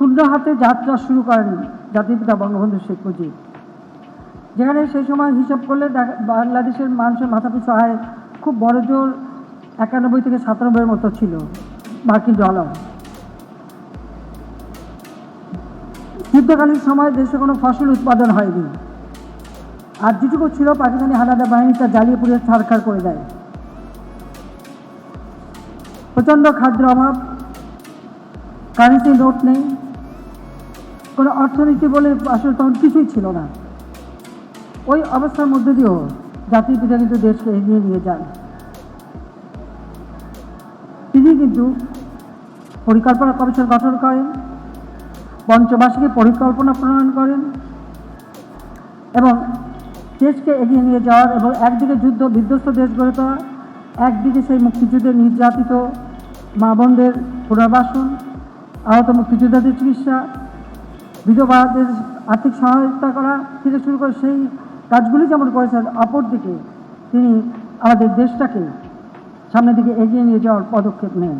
শূন্য হাতে যাত্রা শুরু করেন জাতির পিতা বঙ্গবন্ধু শেখ মুজিব। যেখানে সেই সময় হিসাব করলে বাংলাদেশের মানুষের মাথাপিছু আয় খুব বড় জোর একানব্বই থেকে সাতানব্বইয়ের মতো ছিল মার্কিন ডলার। যুদ্ধকালীন সময় দেশে কোনো ফসল উৎপাদন হয়নি। আর যেটুকু ছিল পাকিস্তানি হানাদার বাহিনী তা জ্বালিয়ে পুড়িয়ে ছাড়খাড় করে দেয়। প্রচণ্ড খাদ্য অভাব কারেন্সি নোট নেই। কোনো অর্থনীতি বলে আসলে তখন কিছুই ছিল না। ওই অবস্থার মধ্যে দিয়েও জাতির পিতা কিন্তু দেশকে এগিয়ে নিয়ে যান। তিনি কিন্তু পরিকল্পনা কমিশন গঠন করেন, পঞ্চবার্ষিকী পরিকল্পনা প্রণয়ন করেন এবং দেশকে এগিয়ে নিয়ে যাওয়ার এবং একদিকে যুদ্ধ বিধ্বস্ত দেশ গড়ে তোলা, একদিকে সেই মুক্তিযুদ্ধে নির্যাতিত মা বোনদের পুনর্বাসন, আহত মুক্তিযোদ্ধাদের চিকিৎসা বিধবাদের আর্থিক সহায়তা করা থেকে শুরু করে সেই কাজগুলি যেমন করেছেন অপরদিকে তিনি আমাদের দেশটাকে সামনের দিকে এগিয়ে নিয়ে যাওয়ার পদক্ষেপ নেন।